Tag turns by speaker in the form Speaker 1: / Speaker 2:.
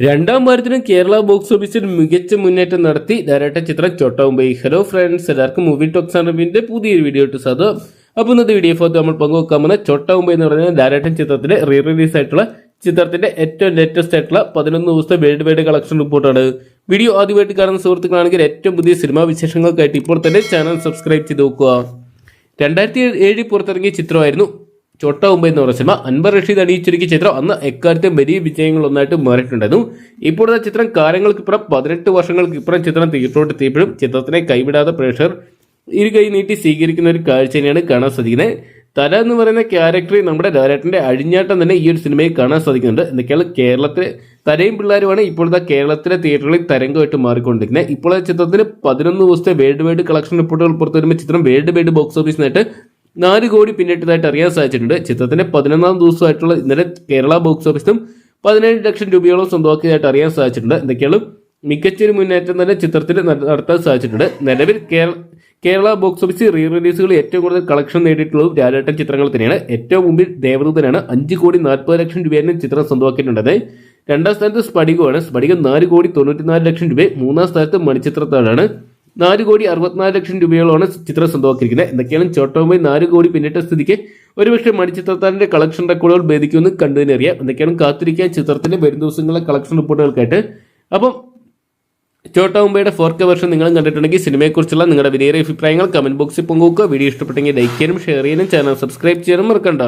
Speaker 1: രണ്ടാം വാരത്തിനും കേരള ബോക്സ് ഓഫീസിൽ മികച്ച മുന്നേറ്റം നടത്തി ഡയറക്ടർ ചിത്രം ചോട്ടാവുമ്പൈ ഹലോ ഫ്രണ്ട്സ് എല്ലാവർക്കും മൂവി ടോക്സ് പുതിയൊരു വീഡിയോ ഇട്ട് സാധു അപ്പോൾ ഇന്നത്തെ വീഡിയോ ഫോട്ടോ നമ്മൾ പങ്കുവെക്കാമെന്ന് ചോട്ടാവുമ്പൈ എന്ന് പറയുന്ന ഡയറക്ടർ ചിത്രത്തിന്റെ റീ റിലീസ് ആയിട്ടുള്ള ചിത്രത്തിന്റെ ഏറ്റവും ലേറ്റസ്റ്റ് ആയിട്ടുള്ള പതിനൊന്ന് ദിവസത്തെ വേൾഡ് വൈഡ് കളക്ഷൻ റിപ്പോർട്ടാണ് വീഡിയോ ആദ്യമായിട്ട് കാണുന്ന സുഹൃത്തുക്കളാണെങ്കിൽ ഏറ്റവും പുതിയ സിനിമാ വിശേഷങ്ങൾക്കായിട്ട് ഇപ്പോൾ തന്നെ ചാനൽ സബ്സ്ക്രൈബ് ചെയ്ത് നോക്കുക. രണ്ടായിരത്തി ഏഴിൽ പുറത്തിറങ്ങിയ ചിത്രമായിരുന്നു ചോട്ട എന്ന് പറഞ്ഞ സിനിമ അൻവർ റഷീദ് അണിയിച്ചൊരുക്കിയ ചിത്രം അന്ന് എക്കാലത്തും വലിയ വിജയങ്ങളൊന്നായിട്ട് മാറിയിട്ടുണ്ടായിരുന്നു. ഇപ്പോഴത്തെ ചിത്രം കാലങ്ങൾക്കിപ്പുറം പതിനെട്ട് വർഷങ്ങൾക്കിപ്പുറം ചിത്രം തിയേറ്ററോട്ട് എത്തിയപ്പോഴും ചിത്രത്തിനെ കൈവിടാതെ പ്രേക്ഷകർ ഇരു കൈ നീട്ടി സ്വീകരിക്കുന്ന ഒരു കാഴ്ച തന്നെയാണ് കാണാൻ സാധിക്കുന്നത്. തല എന്ന് പറയുന്ന ക്യാരക്ടർ നമ്മുടെ ലാലേട്ടന്റെ അഴിഞ്ഞാട്ടം തന്നെ ഈ ഒരു സിനിമയിൽ കാണാൻ സാധിക്കുന്നുണ്ട്. എന്തൊക്കെയാണ്? കേരളത്തിലെ തരയും പിള്ളേരുമാണ് ഇപ്പോഴത്തെ കേരളത്തിലെ തിയേറ്ററുകളിൽ തരംഗമായിട്ട് മാറിക്കൊണ്ടിരിക്കുന്നത്. ഇപ്പോഴത്തെ ചിത്രത്തിന് പതിനൊന്ന് ദിവസത്തെ വേൾഡ് വൈഡ് കളക്ഷൻ റിപ്പോർട്ടുകൾ പുറത്തു വരുമ്പോൾ ചിത്രം വേൾഡ് വൈഡ് ബോക്സ് ഓഫീസിനായിട്ട് നാല് കോടി പിന്നിട്ടതായിട്ട് അറിയാൻ സാധിച്ചിട്ടുണ്ട്. ചിത്രത്തിന്റെ പതിനൊന്നാം ദിവസമായിട്ടുള്ള ഇന്നലെ കേരള ബോക്സ് ഓഫീസിലും പതിനേഴ് ലക്ഷം രൂപയോളം സ്വന്തമാക്കിയതായിട്ട് അറിയാൻ സാധിച്ചിട്ടുണ്ട്. എന്തൊക്കെയാണ് മികച്ചൊരു മുന്നേറ്റം തന്നെ ചിത്രത്തിൽ നട- നടത്താൻ സാധിച്ചിട്ടുണ്ട്. നിലവിൽ Kerala Kerala box office re റിലീസുകൾ ഏറ്റവും കൂടുതൽ കളക്ഷൻ നേടിയിട്ടുള്ളതും രാജേട്ടൻ ചിത്രങ്ങൾ തന്നെയാണ്. ഏറ്റവും മുമ്പിൽ ദേവദൂതനാണ് അഞ്ച് കോടി നാൽപ്പത് ലക്ഷം രൂപയാണ് ചിത്രം സ്വന്തമാക്കിയിട്ടുണ്ടത് രണ്ടാം സ്ഥാനത്ത് സ്പടികമാണ് സ്പടികം നാല് കോടി തൊണ്ണൂറ്റിനാല് ലക്ഷം രൂപ മൂന്നാം സ്ഥാനത്ത് മണിച്ചിത്രത്താഴാണ്. നാല് കോടി അറുപത്തിനാല് ലക്ഷം രൂപയോളമാണ് ചിത്രം സ്വന്തമാക്കിയിരിക്കുന്നത്. എന്തൊക്കെയാണ് ചോട്ടോമായി നാല് കോടി പിന്നിട്ട സ്ഥിതിക്ക്? ഒരുപക്ഷെ മണിച്ചിത്രത്താഴിന്റെ കളക്ഷൻ റെക്കോർഡുകൾ ഭേദിക്കുമെന്ന് കണ്ടുതന്നെ അറിയാം. എന്തൊക്കെയാണ് കാത്തിരിക്കാൻ ചിത്രത്തിന്റെ വരും ദിവസങ്ങളിലെ കളക്ഷൻ റിപ്പോർട്ടുകൾക്കായിട്ട് അപ്പം ചോട്ടാ മുംബൈയുടെ ഫോർ കെ വെർഷൻ നിങ്ങൾ കണ്ടിട്ടുണ്ടെങ്കിൽ സിനിമയെക്കുറിച്ചുള്ള നിങ്ങളുടെ വിലയേറിയ അഭിപ്രായങ്ങൾ കമന്റ് ബോക്സിൽ പങ്കുവെക്കുക. വീഡിയോ ഇഷ്ടപ്പെട്ടെങ്കിൽ ലൈക്ക് ചെയ്യാനും ഷെയർ ചെയ്യാനും ചാനൽ സബ്സ്ക്രൈബ് ചെയ്യാനും മറക്കണ്ട.